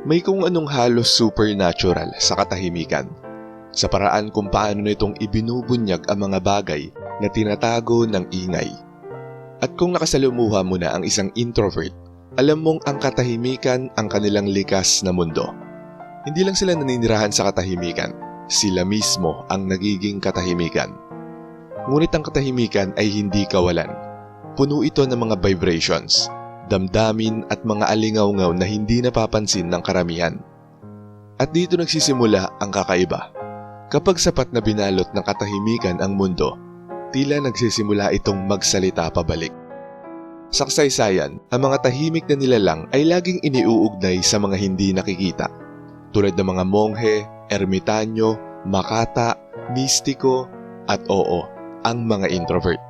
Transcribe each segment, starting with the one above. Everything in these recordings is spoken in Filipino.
May kung anong halos supernatural sa katahimikan. Sa paraan kung paano nitong ibinubunyag ang mga bagay na tinatago ng ingay. At kung nakasalumuha mo na ang isang introvert, alam mong ang katahimikan ang kanilang likas na mundo. Hindi lang sila naninirahan sa katahimikan, sila mismo ang nagiging katahimikan. Ngunit ang katahimikan ay hindi kawalan. Puno ito ng mga vibrations, damdamin at mga alingaw-ngaw na hindi napapansin ng karamihan. At dito nagsisimula ang kakaiba. Kapag sapat na binalot ng katahimikan ang mundo, tila nagsisimula itong magsalita pabalik. Sa kasaysayan, ang mga tahimik na nilalang ay laging iniuugnay sa mga hindi nakikita. Tulad ng mga monghe, ermitanyo, makata, mistiko, at oo, ang mga introvert.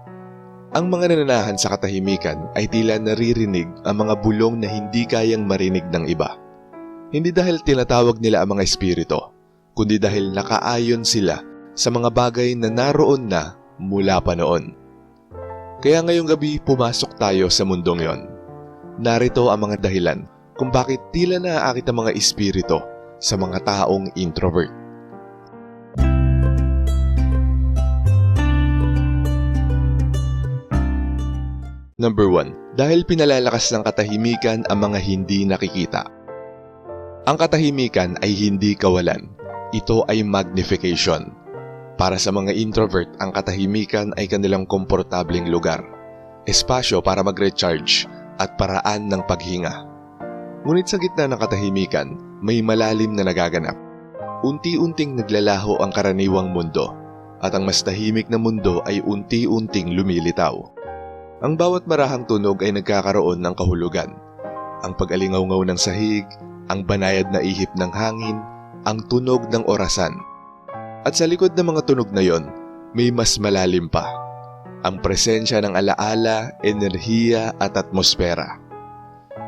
Ang mga nananahan sa katahimikan ay tila naririnig ang mga bulong na hindi kayang marinig ng iba. Hindi dahil tinatawag nila ang mga espiritu, kundi dahil nakaayon sila sa mga bagay na naroon na mula pa noon. Kaya ngayong gabi pumasok tayo sa mundong yon. Narito ang mga dahilan kung bakit tila naaakit ang mga espiritu sa mga taong introvert. Number 1. Dahil pinalalakas ng katahimikan ang mga hindi nakikita. Ang katahimikan ay hindi kawalan. Ito ay magnification. Para sa mga introvert, ang katahimikan ay kanilang komportableng lugar, espasyo para mag-recharge at paraan ng paghinga. Ngunit sa gitna ng katahimikan, may malalim na nagaganap. Unti-unting naglalaho ang karaniwang mundo at ang mas tahimik na mundo ay unti-unting lumilitaw. Ang bawat marahang tunog ay nagkakaroon ng kahulugan. Ang pag-alingaw-ngaw ng sahig, ang banayad na ihip ng hangin, ang tunog ng orasan. At sa likod ng mga tunog na yon, may mas malalim pa. Ang presensya ng alaala, enerhiya at atmosfera.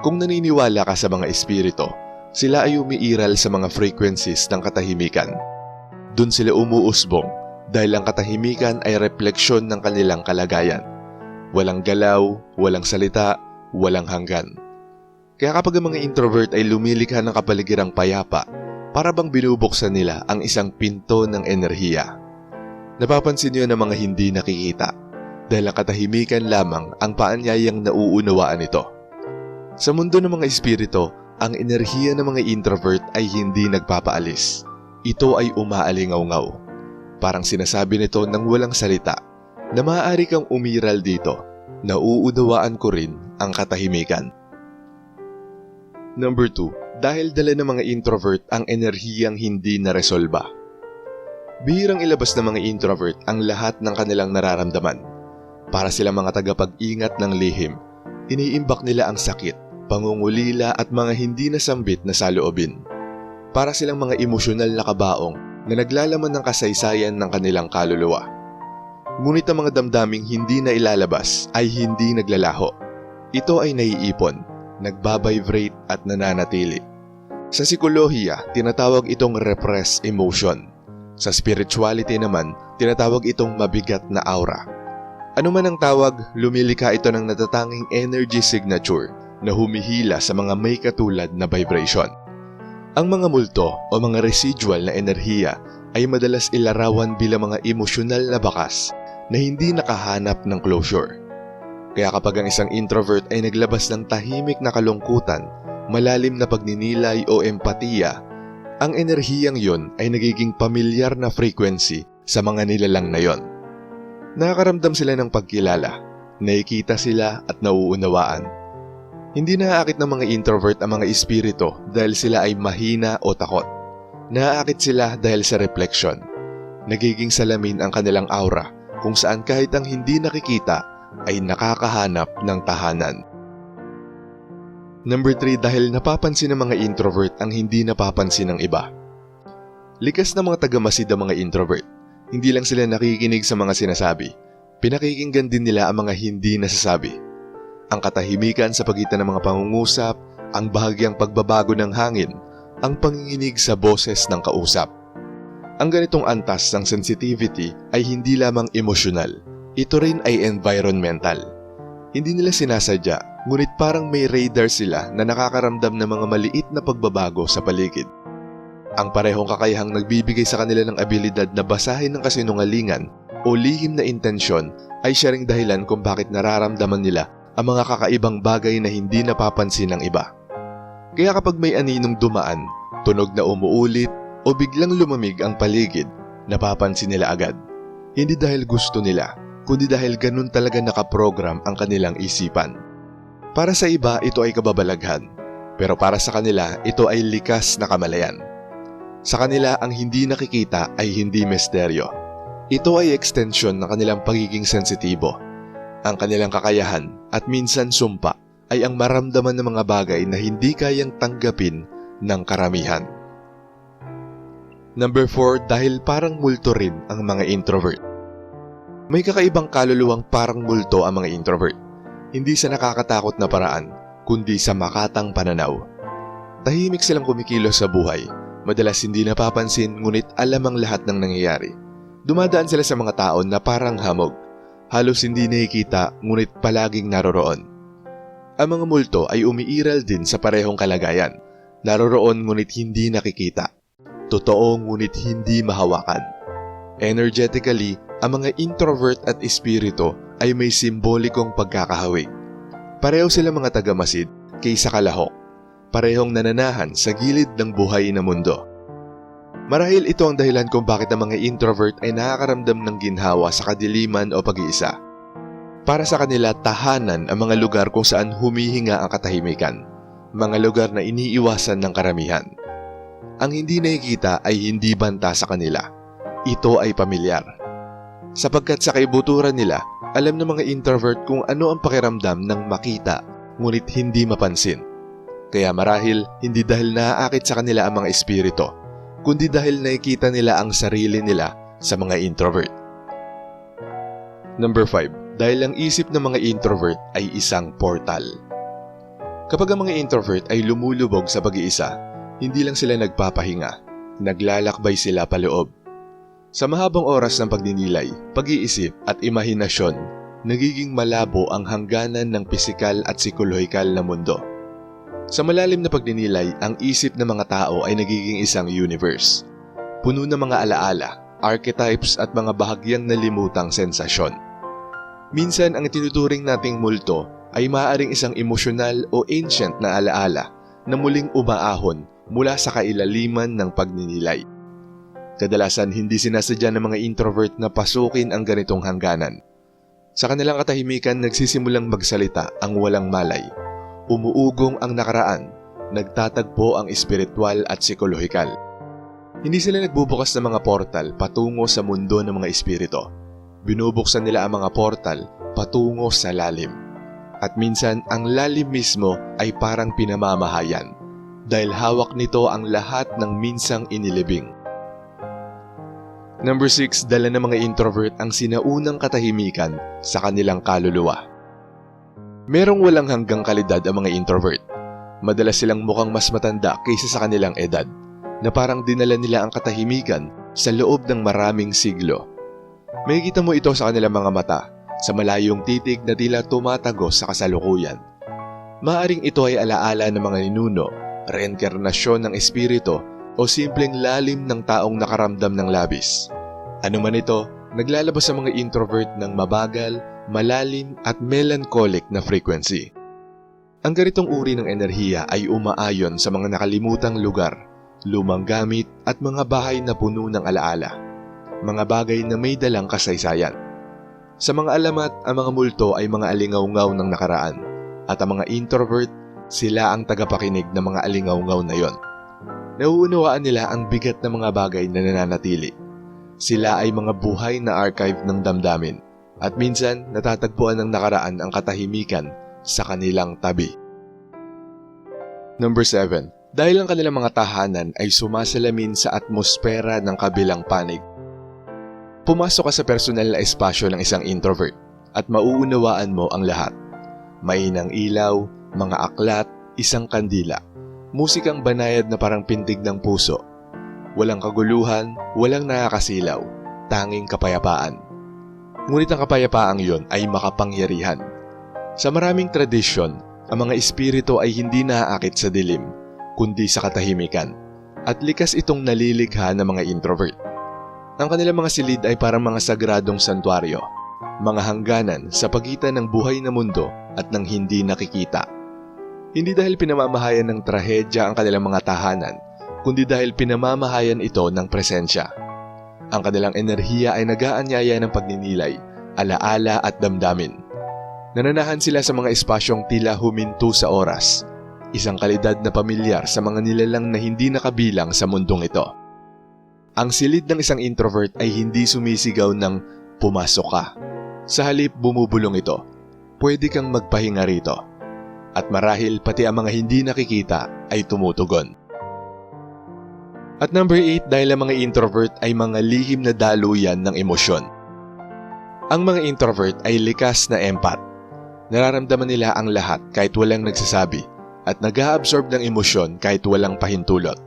Kung naniniwala ka sa mga espiritu, sila ay umiiral sa mga frequencies ng katahimikan. Doon sila umuusbong dahil ang katahimikan ay refleksyon ng kanilang kalagayan. Walang galaw, walang salita, walang hanggan. Kaya kapag ang mga introvert ay lumilikha ng kapaligirang payapa, para bang binubuksan nila ang isang pinto ng enerhiya. Napapansin niyo ng mga hindi nakikita dahil ang katahimikan lamang ang paanyayang nauunawaan nito. Sa mundo ng mga espiritu, ang enerhiya ng mga introvert ay hindi nagpapaalis. Ito ay umaalingaw-ngaw. Parang sinasabi nito ng walang salita na maaari kang umiral dito. Nauunawaan ko rin ang katahimikan. Number 2. Dahil dala ng mga introvert ang enerhiyang hindi naresolba. Bihirang ilabas ng mga introvert ang lahat ng kanilang nararamdaman. Para silang mga tagapag-ingat ng lihim, iniimbak nila ang sakit, pangungulila at mga hindi nasambit na saloobin. Para silang mga emosyonal na kabaong na naglalaman ng kasaysayan ng kanilang kaluluwa. Ngunit ang mga damdaming hindi na ilalabas ay hindi naglalaho. Ito ay naiipon, nagbabibrate at nananatili. Sa psikolohiya, tinatawag itong repressed emotion. Sa spirituality naman, tinatawag itong mabigat na aura. Ano man ang tawag, lumilika ito ng natatanging energy signature na humihila sa mga may katulad na vibration. Ang mga multo o mga residual na enerhiya ay madalas ilarawan bilang mga emosyonal na bakas na hindi nakahanap ng closure. Kaya kapag ang isang introvert ay naglabas ng tahimik na kalungkutan, malalim na pagninilay o empatiya, ang enerhiyang yon ay nagiging pamilyar na frequency sa mga nilalang na yon. Nakakaramdam sila ng pagkilala, nakikita sila at nauunawaan. Hindi naaakit ng mga introvert ang mga espiritu dahil sila ay mahina o takot. Naaakit sila dahil sa reflection. Nagiging salamin ang kanilang aura kung saan kahit ang hindi nakikita ay nakakahanap ng tahanan. Number 3 dahil napapansin ng mga introvert ang hindi napapansin ng iba. Likas na mga tagamasid ang mga introvert. Hindi lang sila nakikinig sa mga sinasabi, pinakikinggan din nila ang mga hindi nasasabi. Ang katahimikan sa pagitan ng mga pangungusap, ang bahagyang pagbabago ng hangin, ang panginginig sa boses ng kausap. Ang ganitong antas ng sensitivity ay hindi lamang emosyonal, ito rin ay environmental. Hindi nila sinasadya ngunit parang may radar sila na nakakaramdam ng mga maliit na pagbabago sa paligid. Ang parehong kakayahang nagbibigay sa kanila ng abilidad na basahin ng kasinungalingan o lihim na intensyon ay siya ring dahilan kung bakit nararamdaman nila ang mga kakaibang bagay na hindi napapansin ng iba. Kaya kapag may aninong dumaan, tunog na umuulit o biglang lumamig ang paligid, napapansin nila agad. Hindi dahil gusto nila, kundi dahil ganun talaga nakaprogram ang kanilang isipan. Para sa iba, ito ay kababalaghan. Pero para sa kanila, ito ay likas na kamalayan. Sa kanila, ang hindi nakikita ay hindi misteryo. Ito ay extension ng kanilang pagiging sensitibo. Ang kanilang kakayahan at minsan sumpa ay ang maramdaman ng mga bagay na hindi kayang tanggapin ng karamihan. Number 4, dahil parang multo rin ang mga introvert. May kakaibang kaluluwang parang multo ang mga introvert. Hindi sa nakakatakot na paraan, kundi sa makatang pananaw. Tahimik silang kumikilos sa buhay. Madalas hindi napapansin ngunit alam ang lahat ng nangyayari. Dumadaan sila sa mga tao na parang hamog. Halos hindi nakikita ngunit palaging naroroon. Ang mga multo ay umiiral din sa parehong kalagayan. Naroroon ngunit hindi nakikita. Totoo ngunit hindi mahawakan. Energetically, ang mga introvert at espiritu ay may simbolikong pagkakahawig. Pareho sila mga tagamasid kaysa kalahok. Parehong nananahan sa gilid ng buhay na mundo. Marahil ito ang dahilan kung bakit ang mga introvert ay nakakaramdam ng ginhawa sa kadiliman o pag-iisa. Para sa kanila, tahanan ang mga lugar kung saan humihinga ang katahimikan. Mga lugar na iniiwasan ng karamihan. Ang hindi nakikita ay hindi banta sa kanila. Ito ay pamilyar. Sapagkat sa kaibuturan nila, alam ng mga introvert kung ano ang pakiramdam ng makita ngunit hindi mapansin. Kaya marahil hindi dahil naaakit sa kanila ang mga espiritu, kundi dahil nakikita nila ang sarili nila sa mga introvert. Number 5. Dahil ang isip ng mga introvert ay isang portal. Kapag ang mga introvert ay lumulubog sa pag-iisa, hindi lang sila nagpapahinga, naglalakbay sila paloob. Sa mahabang oras ng pagninilay, pag-iisip at imahinasyon, nagiging malabo ang hangganan ng pisikal at psikolohikal na mundo. Sa malalim na pagninilay, ang isip ng mga tao ay nagiging isang universe. Puno ng mga alaala, archetypes at mga bahagyang nalimutang sensasyon. Minsan ang tinuturing nating multo ay maaaring isang emosyonal o ancient na alaala na muling umaahon mula sa kailaliman ng pagninilay. Kadalasan hindi sinasadya ng mga introvert na pasukin ang ganitong hangganan. Sa kanilang katahimikan nagsisimulang magsalita ang walang malay. Umuugong ang nakaraan, nagtatagpo ang espiritual at psikolohikal. Hindi sila nagbubukas ng mga portal patungo sa mundo ng mga espiritu. Binubuksan nila ang mga portal patungo sa lalim. At minsan ang lalim mismo ay parang pinamamahayan dahil hawak nito ang lahat ng minsang inilibing. Number 6, dala ng mga introvert ang sinaunang katahimikan sa kanilang kaluluwa. Merong walang hanggang kalidad ang mga introvert. Madalas silang mukhang mas matanda kaysa sa kanilang edad, na parang dinala nila ang katahimikan sa loob ng maraming siglo. May kita mo ito sa kanilang mga mata, sa malayong titig na tila tumatagos sa kasalukuyan. Maaring ito ay alaala ng mga ninuno, reenkarnasyon ng espiritu o simpleng lalim ng taong nakaramdam ng labis. Ano man ito, naglalabas sa mga introvert ng mabagal, malalim at melancholic na frequency. Ang ganitong uri ng enerhiya ay umaayon sa mga nakalimutang lugar, lumang gamit at mga bahay na puno ng alaala. Mga bagay na may dalang kasaysayan. Sa mga alamat, ang mga multo ay mga alingaw-ngaw ng nakaraan at ang mga introvert, sila ang tagapakinig ng mga alingaw-ngaw na yon. Nauunawaan nila ang bigat ng mga bagay na nananatili. Sila ay mga buhay na archive ng damdamin at minsan natatagpuan ng nakaraan ang katahimikan sa kanilang tabi. Number 7. Dahil ang kanilang mga tahanan ay sumasalamin sa atmosfera ng kabilang panig. Pumasok ka sa personal na espasyo ng isang introvert at mauunawaan mo ang lahat. Mainang ilaw, mga aklat, isang kandila – Musikang banayad na parang pintig ng puso. Walang kaguluhan, walang nakakasilaw, tanging kapayapaan. Ngunit ang kapayapaang yon ay makapangyarihan. Sa maraming tradisyon, ang mga espiritu ay hindi naaakit sa dilim, kundi sa katahimikan, at likas itong nalilikha ng mga introvert. Ang kanilang mga silid ay parang mga sagradong santuaryo, mga hangganan sa pagitan ng buhay na mundo at ng hindi nakikita. Hindi dahil pinamamahayan ng trahedya ang kanilang mga tahanan, kundi dahil pinamamahayan ito ng presensya. Ang kanilang enerhiya ay nagaanyaya ng pagninilay, alaala at damdamin. Nananahan sila sa mga espasyong tila huminto sa oras, isang kalidad na pamilyar sa mga nilalang na hindi nakabilang sa mundong ito. Ang silid ng isang introvert ay hindi sumisigaw ng pumasok ka. Sa halip bumubulong ito, pwede kang magpahinga rito. At marahil pati ang mga hindi nakikita ay tumutugon. At number 8 dahil ang mga introvert ay mga lihim na daluyan ng emosyon. Ang mga introvert ay likas na empath. Nararamdaman nila ang lahat kahit walang nagsasabi at nag absorb ng emosyon kahit walang pahintulot.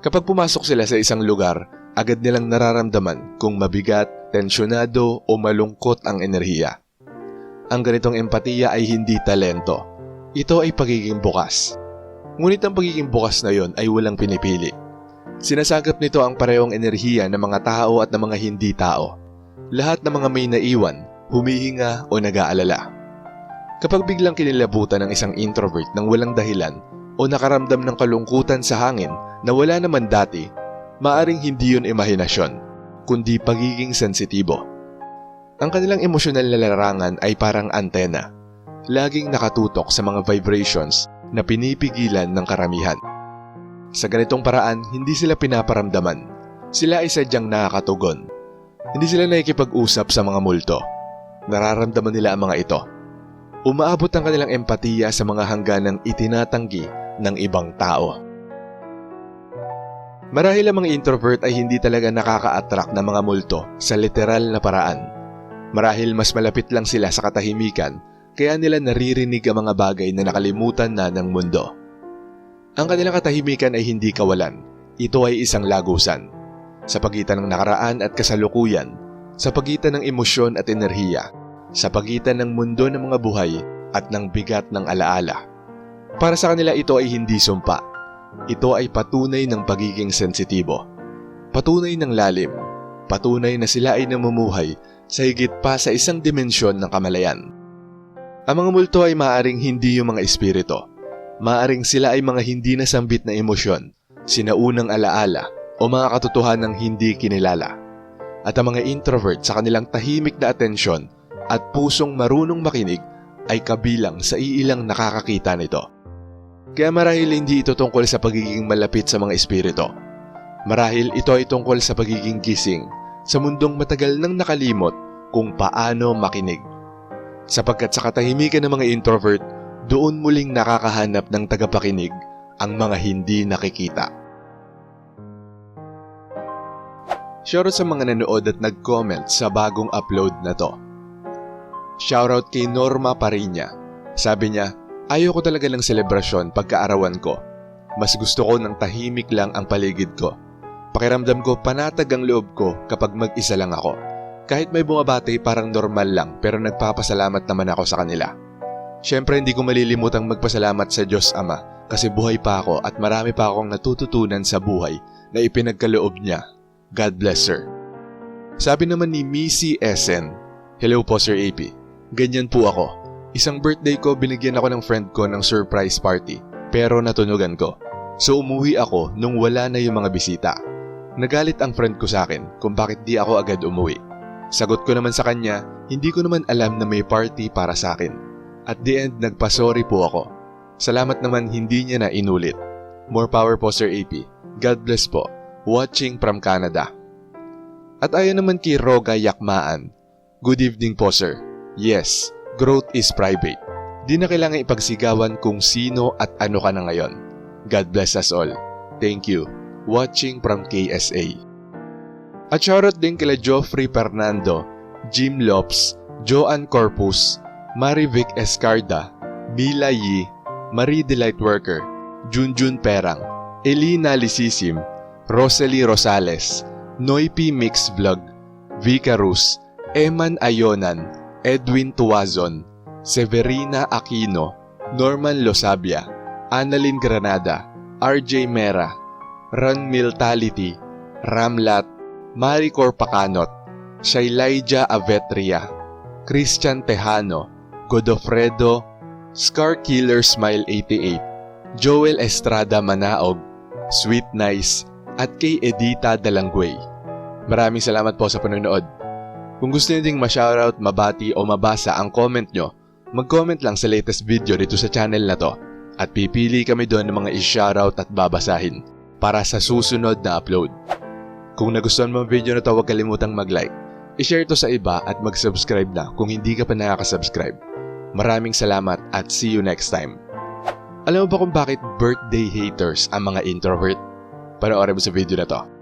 Kapag pumasok sila sa isang lugar, agad nilang nararamdaman kung mabigat, tensyonado o malungkot ang enerhiya. Ang ganitong empatiya ay hindi talento. Ito ay pagiging bukas. Ngunit ang pagiging bukas na yon ay walang pinipili. Sinasagap nito ang parehong enerhiya ng mga tao at ng mga hindi tao. Lahat ng mga may naiwan, humihinga o nag-aalala. Kapag biglang kinilabutan ng isang introvert ng walang dahilan o nakaramdam ng kalungkutan sa hangin na wala naman dati, maaring hindi yun imahinasyon, kundi pagiging sensitibo. Ang kanilang emosyonal na larangan ay parang antena, laging nakatutok sa mga vibrations na pinipigilan ng karamihan. Sa ganitong paraan, hindi sila pinaparamdaman. Sila ay sadyang nakakatugon. Hindi sila nakikipag-usap sa mga multo. Nararamdaman nila ang mga ito. Umaabot ang kanilang empatiya sa mga hangganang itinatanggi ng ibang tao. Marahil ang mga introvert ay hindi talaga nakaka-attract ng mga multo sa literal na paraan. Marahil mas malapit lang sila sa katahimikan kaya nila naririnig ang mga bagay na nakalimutan na ng mundo. Ang kanilang katahimikan ay hindi kawalan. Ito ay isang lagusan. Sa pagitan ng nakaraan at kasalukuyan, sa pagitan ng emosyon at enerhiya, sa pagitan ng mundo ng mga buhay at ng bigat ng alaala. Para sa kanila ito ay hindi sumpa. Ito ay patunay ng pagiging sensitibo. Patunay ng lalim. Patunay na sila ay namumuhay sa higit pa sa isang dimensyon ng kamalayan. Ang mga multo ay maaring hindi yung mga espirito. Maaring sila ay mga hindi nasambit na emosyon, sinaunang alaala o mga katotohanang hindi kinilala. At ang mga introvert sa kanilang tahimik na atensyon at pusong marunong makinig ay kabilang sa iilang nakakakita nito. Kaya marahil hindi ito tungkol sa pagiging malapit sa mga espiritu. Marahil ito ay tungkol sa pagiging gising sa mundong matagal nang nakalimot kung paano makinig. Sapagkat sa katahimikan ng mga introvert, doon muling nakakahanap ng tagapakinig ang mga hindi nakikita. Shoutout sa mga nanood at nag-comment sa bagong upload na to. Shoutout kay Norma Parinya. Sabi niya, ayaw ko talaga ng selebrasyon pagkaarawan ko. Mas gusto ko ng tahimik lang ang paligid ko. Pakiramdam ko panatag ang loob ko kapag mag-isa lang ako. Kahit may bumabati parang normal lang pero nagpapasalamat naman ako sa kanila. Siyempre hindi ko malilimutang magpasalamat sa Diyos Ama kasi buhay pa ako at marami pa akong natututunan sa buhay na ipinagkaloob niya. God bless her. Sabi naman ni Missy Essen, Hello po Sir AP. Ganyan po ako. Isang birthday ko binigyan ako ng friend ko ng surprise party pero natunugan ko. So umuwi ako nung wala na yung mga bisita. Nagalit ang friend ko sa akin kung bakit di ako agad umuwi. Sagot ko naman sa kanya, hindi ko naman alam na may party para sa akin. At the end, nagpasorry po ako. Salamat naman hindi niya na inulit. More power po Sir AP. God bless po. Watching from Canada. At ayon naman kay Roga Yakmaan. Good evening po sir. Yes, growth is private. Di na kailangan ipagsigawan kung sino at ano ka na ngayon. God bless us all. Thank you. Watching from KSA. At shoutout din kila Geoffrey Fernando, Jim Lopes, Joanne Corpus, Marivic Escarda, Mila Yi, Marie Delight Worker, Junjun Perang, Elina Lisisim, Rosalie Rosales, Noipi Mix Vlog, Vika Rus, Eman Ayonan, Edwin Tuazon, Severina Aquino, Norman Losabia, Annalyn Granada, RJ Mera, Ron Miltality, Ramlat, Maricor Pacanot, Shailaija Avetria, Christian Tejano, Godofredo, Scar Killer Smile 88, Joel Estrada Manaog, Sweet Nice, at kay Edita Dalangway. Maraming salamat po sa panonood. Kung gusto niyo ding ma-shoutout, mabati o mabasa ang comment nyo, mag-comment lang sa latest video dito sa channel na to at pipili kami doon ng mga i-shoutout at babasahin para sa susunod na upload. Kung nagustuhan mo ang video na to, huwag kalimutang mag-like, i-share to sa iba at mag-subscribe na kung hindi ka pa nakaka-subscribe. Maraming salamat at see you next time. Alam mo ba kung bakit birthday haters ang mga introvert? Panoorin mo sa video na to.